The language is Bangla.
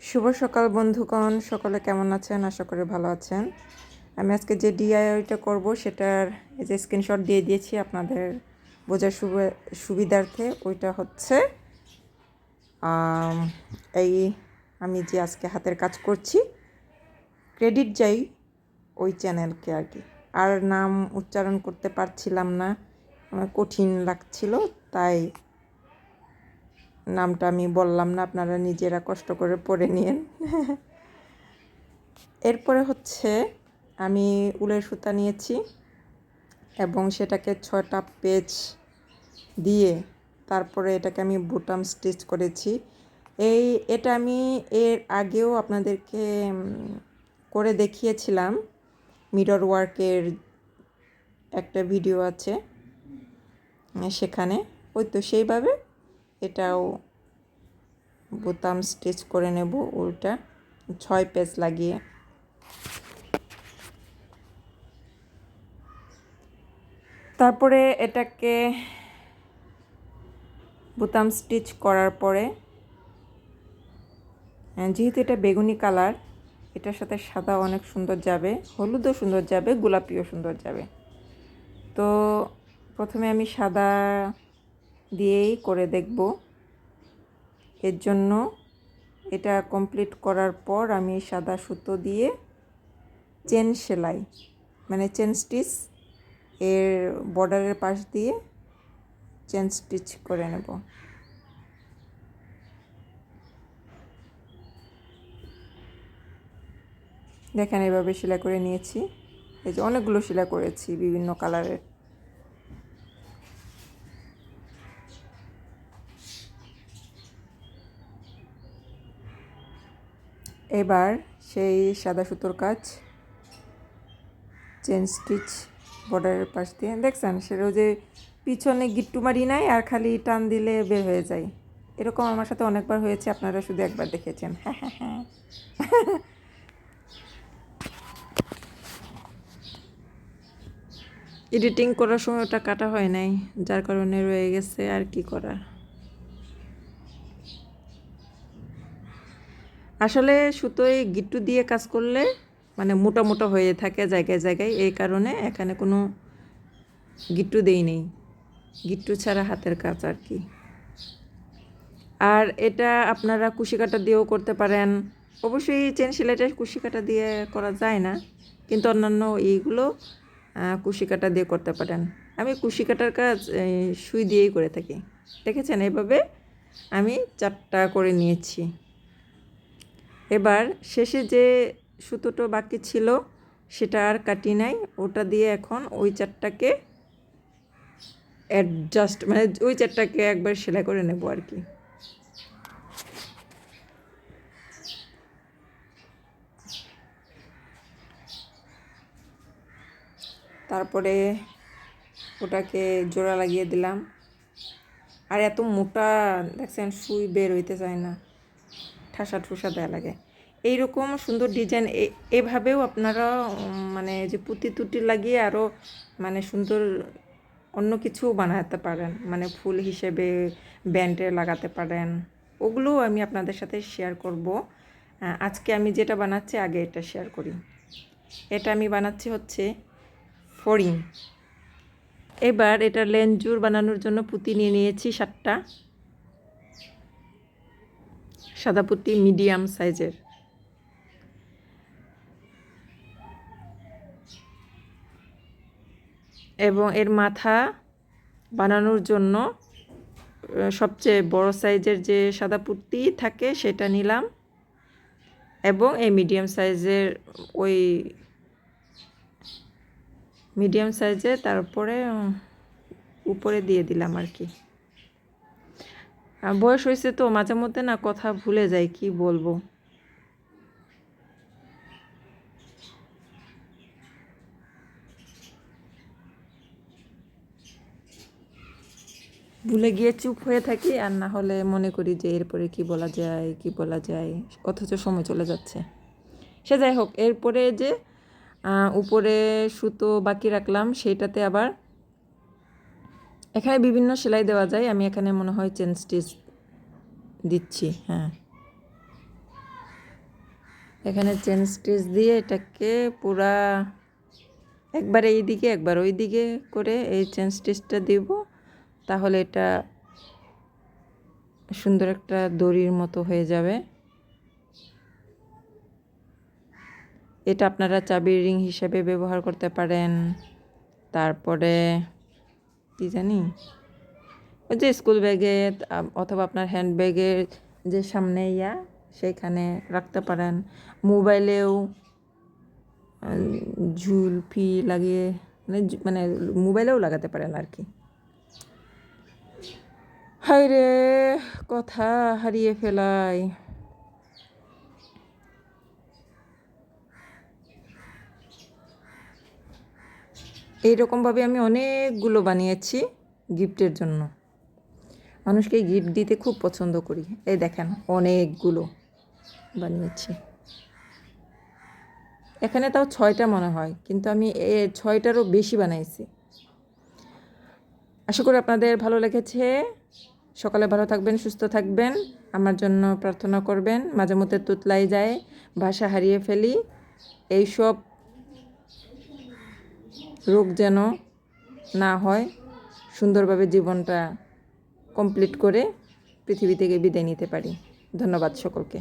শুভ সকাল, বন্ধুগণ। সকলে কেমন আছেন? আশা করি ভালো আছেন। আমি আজকে যে ডিআইওয়াইটা করব, সেটার এই যে স্ক্রিনশট দিয়ে দিয়েছি আপনাদের বোঝার সুবি- সুবিধার্থে, ওইটা হচ্ছে এই আমি যে আজকে হাতের কাজ করছি ক্রেডিট যাই ওই চ্যানেলকে আর কি। আর নাম উচ্চারণ করতে পারছিলাম না, আমার কঠিন লাগছিল, তাই নামটা আমি বললাম না, আপনারা নিজেরা কষ্ট করে পড়ে নিন এরপরে হচ্ছে আমি উলের সুতা নিয়েছি এবং সেটাকে ছয়টা পেজ দিয়ে তারপরে এটাকে আমি বুটাম স্টিচ করেছি। এই, এটা আমি এর আগেও আপনাদেরকে করে দেখিয়েছিলাম। মিরর ওয়ার্কের একটা ভিডিও আছে সেখানে। ওই তো সেইভাবে এটাও বোতাম স্টিচ করে নেব উল্টা। ছয় পেজ লাগিয়ে। তারপরে এটাকে বোতাম স্টিচ করার পরে যেহেতু এটা বেগুনি কালার, এটার সাথে সাদা অনেক সুন্দর যাবে, হলুদও সুন্দর যাবে, গোলাপিও সুন্দর যাবে। তো প্রথমে আমি সাদা দিয়েই করে দেখব। এর জন্য এটা কমপ্লিট করার পর আমি সাদা সুতো দিয়ে চেন সেলাই মানে চেন স্টিচ এর বর্ডারের পাশ দিয়ে চেন স্টিচ করে নেব। দেখেন এভাবে সেলাই করে নিয়েছি। এই যে অনেকগুলো সেলাই করেছি বিভিন্ন কালারের এবার সেই সাদা সুতোর কাজ চেন স্টিচ বর্ডারের পাশ দিয়ে। দেখছেন সেটাও যে পিছনে গিট্টু মারি নাই আর খালি টান দিলে বের হয়ে যায়। এরকম আমার সাথে অনেকবার হয়েছে, আপনারা শুধু একবার দেখেছেন। হ্যাঁ হ্যাঁ হ্যাঁ এডিটিং করার সময় ওটা কাটা হয় নাই, যার কারণে রয়ে গেছে আর কি করার। আসলে সুতোয় গিট্টু দিয়ে কাজ করলে মানে মোটা মোটা হয়ে থাকে জায়গায় জায়গায়, এই কারণে এখানে কোনো গিট্টু দেই নেই। গিট্টু ছাড়া হাতের কাজ আর কি। আর এটা আপনারা কুশি কাটা দিয়েও করতে পারেন। অবশ্যই চেন সেলাইটা কুশি কাটা দিয়ে করা যায় না, কিন্তু অন্যান্য এইগুলো কুশি কাটা দিয়ে করতে পারেন। আমি কুশি কাটার কাজ সুই দিয়েই করে থাকি। দেখেছেন? এভাবে আমি চারটা করে নিয়েছি। এবার শেষে যে সুতোটা বাকি ছিল, সেটা আর কাটি নাই। ওটা দিয়ে এখন ওই চারটাকে অ্যাডজাস্ট মানে ওই চারটাকে একবার সেলাই করে নেব আর কি। তারপরে ওটাকে জোড়া লাগিয়ে দিলাম। আর এত মোটা, দেখছেন, সুই বের হইতে চায় না। ঠাসা ঠুসা দেয়া লাগে। এইরকম সুন্দর ডিজাইন এভাবেও আপনারা মানে যে পুঁতি তুটি লাগিয়ে আরও মানে সুন্দর অন্য কিছু বানাতে পারেন। মানে ফুল হিসেবে ব্যান্ডে লাগাতে পারেন। ওগুলোও আমি আপনাদের সাথে শেয়ার করব। আজকে আমি যেটা বানাচ্ছি, আগে এটা শেয়ার করি। এটা আমি বানাচ্ছি হচ্ছে ফড়িং। এবার এটা লেঞ্জুর বানানোর জন্য পুঁতি নিয়ে নিয়েছি সাতটা। সাদা পুঁতি মিডিয়াম সাইজের। এবং এর মাথা বানানোর জন্য সবচেয়ে বড় সাইজের যে সাদা পুঁতি থাকে সেটা নিলাম। এবং এই মিডিয়াম সাইজের ওই মিডিয়াম সাইজে তারপরে উপরে দিয়ে দিলাম আর কি। বয়স হয়েছে তো, মাঝে মধ্যে না কথা ভুলে যাই কি বলব? ভুলে গিয়ে চুপ হয়ে থাকি, আর না হলে মনে করি যে এরপরে কি বলা যায়, কি বলা যায়, অথচ সময় চলে যাচ্ছে। সে যাই হোক, এরপরে যে উপরে সুতো বাকি রাখলাম সেটাতে আবার এখানে বিভিন্ন সেলাই দেওয়া যায়, আমি এখানে মনে হয় চেন স্টিচ দিচ্ছি হ্যাঁ। এখানে চেন স্টিচ দিয়ে এটাকে পুরা একবার এই দিকে, একবার ওই দিকে করে এই চেন স্টিচটা দিব, তাহলে এটা সুন্দর একটা দড়ির মতো হয়ে যাবে। এটা আপনারা চাবির রিং হিসেবে ব্যবহার করতে পারেন। তারপরে কি জানি? ওই যে স্কুল ব্যাগে অথবা আপনার হ্যান্ড ব্যাগের যে সামনে ইয়া সেখানে রাখতে পারেন। মোবাইলেও আহ, ঝুলফি লাগিয়ে মানে মানে মোবাইলেও লাগাতে পারেন আর কি। হাই রে কথা হারিয়ে ফেলাই। এইরকমভাবে আমি অনেকগুলো বানিয়েছি গিফটের জন্য। মানুষকে গিফট দিতে খুব পছন্দ করি। এই দেখেন, অনেকগুলো বানিয়েছি। এখানে তাও ছয়টা মনে হয়, কিন্তু আমি এ ছয়টারও বেশি বানাইছি। আশা করি আপনাদের ভালো লেগেছে। সকালে ভালো থাকবেন, সুস্থ থাকবেন। আমার জন্য প্রার্থনা করবেন। মাঝে মধ্যে তুতলাই যায় ভাষা হারিয়ে ফেলি। এইসব রোগ যেন না হয়, সুন্দরভাবে জীবনটা কমপ্লিট করে পৃথিবী থেকে বিদায় নিতে পারি। ধন্যবাদ সকলকে।